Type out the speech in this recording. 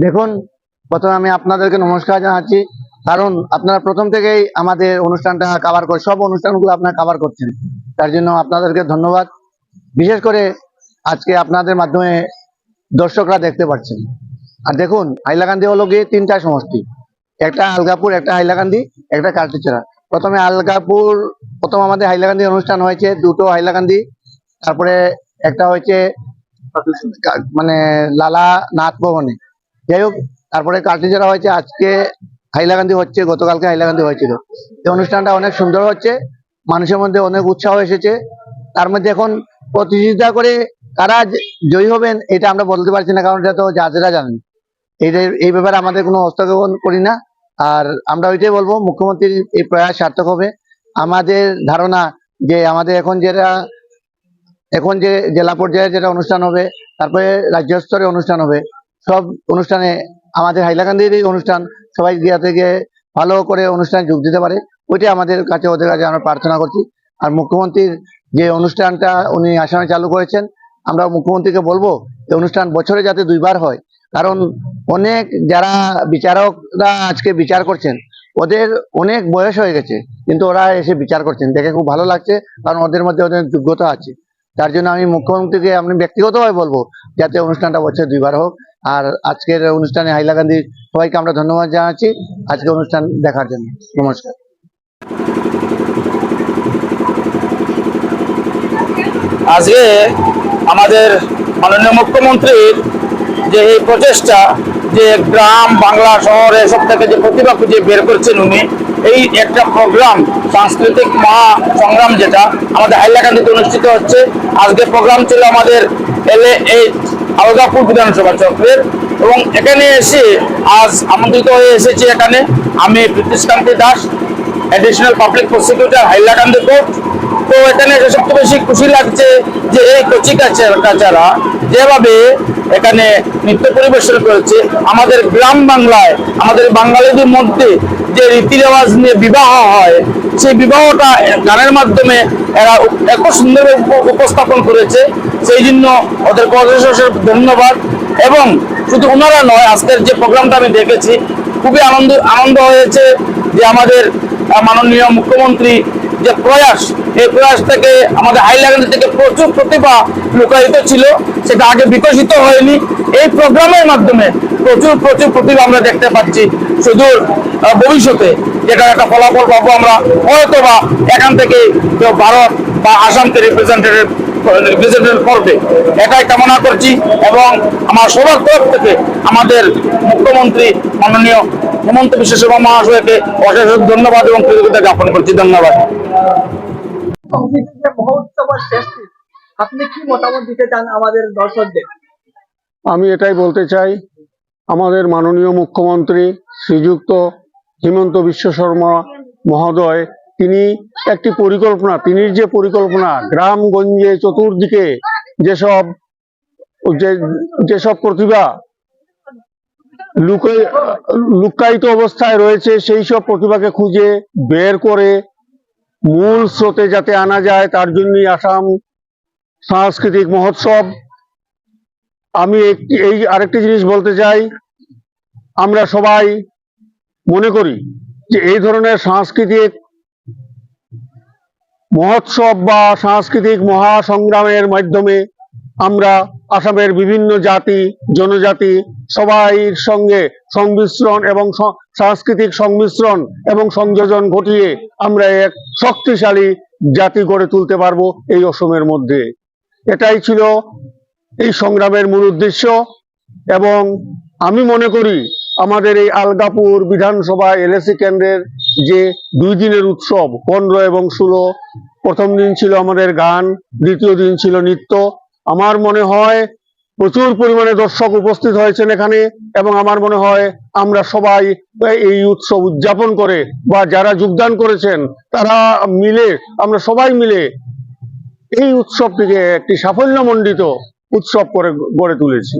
দেখুন, প্রথমে আমি আপনাদেরকে নমস্কার জানাচ্ছি। কারণ আপনারা প্রথম থেকেই আমাদের অনুষ্ঠানটা কাভার করে সব অনুষ্ঠানগুলো আপনারা কাভার করছেন। তার জন্য আপনাদেরকে ধন্যবাদ। বিশেষ করে আজকে আপনাদের মাধ্যমে দর্শকরা দেখতে পাচ্ছেন। আর দেখুন, হাইলাকান্দি হলো গিয়ে তিনটা সমষ্টি। একটা আলগাপুর, একটা হাইলাকান্দি, একটা কার্তিচেরা প্রথমে আলগাপুর, প্রথম আমাদের হাইলাকান্দি অনুষ্ঠান হয়েছে, দুটো হাইলাকান্দি, তারপরে একটা হয়েছে মানে লালা নাথ ভবনে যাই হোক, তারপরে কার্তিচেরা হয়েছে, আজকে হাইলাকান্দি হচ্ছে, গতকালকে হাইলাকান্দি হয়েছিল। এই অনুষ্ঠানটা অনেক সুন্দর হচ্ছে, মানুষের মধ্যে অনেক উৎসাহ এসেছে। তার মধ্যে এখন প্রতিযোগিতা করে কারা জয়ী হবেন, এটা আমরা বলতে পারছি না, কারণ এটা তো জাজেরা জানেন। এইটা, এই ব্যাপারে আমাদের কোনো হস্তক্ষেপ করি না। আর আমরা ওইটাই বলব, মুখ্যমন্ত্রীর এই প্রয়াস সার্থক হবে। আমাদের ধারণা যে আমাদের এখন যেটা, এখন যে জেলা পর্যায়ে যেটা অনুষ্ঠান হবে, তারপরে রাজ্য স্তরে অনুষ্ঠান হবে সব অনুষ্ঠানে আমাদের হাইলাকান্দির এই অনুষ্ঠান। সবাই গিয়া থেকে ভালো করে অনুষ্ঠানে যোগ দিতে পারে। ওইটাই আমাদের কাছে, ওদের কাছে আমরা প্রার্থনা করছি। আর মুখ্যমন্ত্রীর যে অনুষ্ঠানটা উনি আসামে চালু করেছেন, আমরা মুখ্যমন্ত্রীকে বলব এই অনুষ্ঠান বছরে যাতে দুইবার হয়। কারণ অনেক যারা বিচারকরা আজকে বিচার করছেন, ওদের অনেক বয়স হয়ে গেছে, কিন্তু ওরা এসে বিচার করছেন। দেখে খুব ভালো লাগছে, কারণ ওদের মধ্যে ওদের যোগ্যতা আছে। তার জন্য আমি মুখ্যমন্ত্রীকে আমি ব্যক্তিগতভাবে বলব, যাতে অনুষ্ঠানটা বছরে দুইবার হোক। আর আজকের অনুষ্ঠানে হাইলাকান্দির সবাইকে আমরা ধন্যবাদ জানাচ্ছি। আজকে অনুষ্ঠান দেখার জন্য। নমস্কার। আজকে আমাদের মাননীয় মুখ্যমন্ত্রীর যে এই প্রচেষ্টা, যে গ্রাম, বাংলা শহর, এসব থেকে যে প্রতিভা খুঁজে বের করছেন উনি, এই একটা প্রোগ্রাম, সাংস্কৃতিক মহা সংগ্রাম যেটা আমাদের হাইলাকান্দিতে অনুষ্ঠিত হচ্ছে। আজকে প্রোগ্রাম ছিল আমাদের এলে এই আলগাপুর বিধানসভা চক্রের। এবং এখানে এসে আজ আমন্ত্রিত হয়ে এসেছি এখানে। আমি Pritishkanti Das additional public prosecutor Hailakandi court তো এখানে এসে সবচেয়ে বেশি খুশি লাগছে যে এই কচিকাচারা যেভাবে এখানে নৃত্য পরিবেশন করেছে। আমাদের গ্রাম বাংলায়, আমাদের বাঙালিদের মধ্যে যে রীতি রেওয়াজ নিয়ে বিবাহ হয়, সেই বিবাহটা গানের মাধ্যমে এরা এত সুন্দর উপস্থাপন করেছে। সেই জন্য ওদের অশেষ ধন্যবাদ। এবং শুধু ওনারা নয়, আজকের যে প্রোগ্রামটা আমি দেখেছি, খুবই আনন্দ আনন্দ হয়েছে যে আমাদের মাননীয় মুখ্যমন্ত্রী যে প্রয়াস প্রয়াস থেকে আমাদের হাইলাকান্দি থেকে প্রচুর প্রতিভা লুকায়িত ছিল সেটা আগে বিকশিত হয়নি। এই প্রোগ্রামের মাধ্যমে প্রচুর প্রচুর প্রতিভা আমরা দেখতে পাচ্ছি। আহ, ভবিষ্যতে যেটা একটা ফলাফল পাবো আমরা হয়তো বা এখান থেকে কেউ ভারত বা আসামকে রিপ্রেজেন্টেটিভ এটাই কামনা করছি এবং আমার সবার তরফ থেকে আমাদের মুখ্যমন্ত্রী মাননীয় হেমন্ত বিশ্ব শর্মা মহাশয়কে অশেষ ধন্যবাদ এবং কৃতজ্ঞতা জ্ঞাপন করছি। ধন্যবাদ। আপনি কি মতামত দিতে চান আমাদের দর্শকদের? আমি এটাই বলতে চাই, আমাদের মাননীয় মুখ্যমন্ত্রী শ্রীযুক্ত হিমন্ত বিশ্ব শর্মা মহোদয়, তিনি একটি পরিকল্পনা, তিনি যে পরিকল্পনা, গ্রামগঞ্জে চতুর্দিকে যেসব যেসব প্রতিভা লুকায়িত অবস্থায় রয়েছে, সেই সব প্রতিভাকে খুঁজে বের করে মূল স্রোতে যাতে আনা যায়, তার জন্যই আসাম সাংস্কৃতিক মহোৎসব। আমি একটি, এই আরেকটি জিনিস বলতে চাই, আমরা সবাই মনে করি যে এই ধরনের সাংস্কৃতিক মহোৎসব বা সাংস্কৃতিক মহাসংগ্রামের মাধ্যমে আমরা আসামের বিভিন্ন জাতি, জনজাতি সবাইর সঙ্গে সংমিশ্রণ এবং সাংস্কৃতিক সংমিশ্রণ এবং সংযোজন ঘটিয়ে আমরা এক শক্তিশালী জাতি গড়ে তুলতে পারব এই অসমের মধ্যে। এটাই ছিল এই সংগ্রামের মূল উদ্দেশ্য এবং আমি মনে করি আমাদের এই আলগাপুর বিধানসভা এলএসি কেন্দ্রের যে দুই দিনের উৎসব, পনেরো এবং ষোলো, প্রথম দিন ছিল আমাদের গান, দ্বিতীয় দিন ছিল নৃত্য। আমার মনে হয় প্রচুর পরিমাণে দর্শক উপস্থিত হয়েছেন এখানে এবং আমার মনে হয় আমরা সবাই এই উৎসব উদযাপন করে বা যারা যোগদান করেছেন, তারা মিলে, আমরা সবাই মিলে এই উৎসবটিকে একটি সাফল্য সাফল্যমণ্ডিত উৎসব করে গড়ে তুলেছি।